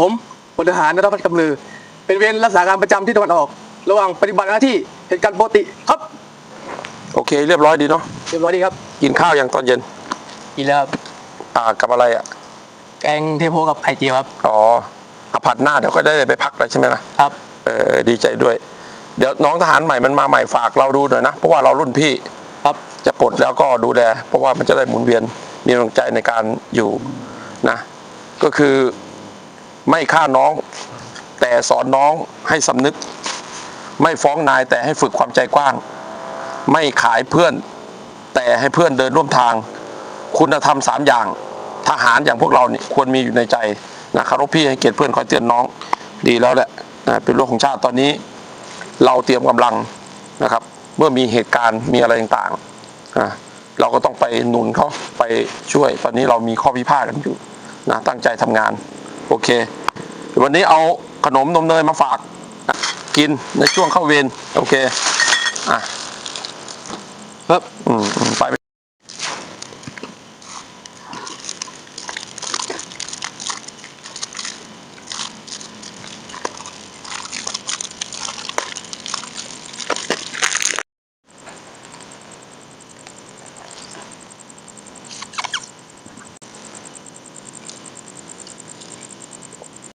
ผมพลทหารนรพัฒน์กำลือ เป็นเวรรักษาการประจำที่ตะวันออก ระหว่างปฏิบัติหน้าที่เหตุการณ์ปกติครับโอเค เรียบร้อยดีเนาะเรียบร้อยดีครับกินข้าวอย่างตอนเย็น กินแล้วครับอ่ากับอะไรอะแกงเทโพกับไข่เจียวครับอ๋ออาผัดหน้าเดี๋ยวก็ได้ไปพักเลยใช่ไหมล่ะครับเออดีใจด้วย เดี๋ยวน้องทหารใหม่มันมาใหม่ฝากเราดูหน่อยนะเพราะว่าเรารุ่นพี่ครับจะปลดแล้วก็ดูแลเพราะว่ามันจะได้หมุนเวียนมีกำลังใจในการอยู่นะ ก็คือ ไม่ฆ่าน้อง แต่สอนน้องให้สำนึก ไม่ฟ้องนายแต่ให้ฝึกความใจกว้าง ไม่ขายเพื่อน แต่ให้เพื่อนเดินร่วมทาง คุณธรรมสามอย่าง ทหารอย่างพวกเราเนี่ยควรมีอยู่ในใจนะคารพพี่ให้เกียรติเพื่อนคอยเตือนน้องดีแล้วแหละนะเป็นโลกของชาติตอนนี้ เราเตรียมกำลังนะครับ เมื่อมีเหตุการณ์มีอะไรต่างๆอะเราก็ต้องไปหนุนเขาไปช่วย ตอนนี้เรามีข้อพิพาทกันอยู่นะตั้งใจทำงาน โอเค วันนี้เอาขนมนมเนยมาฝาก กินในช่วงเข้าเวรโอเค อะครับอืมอืมไป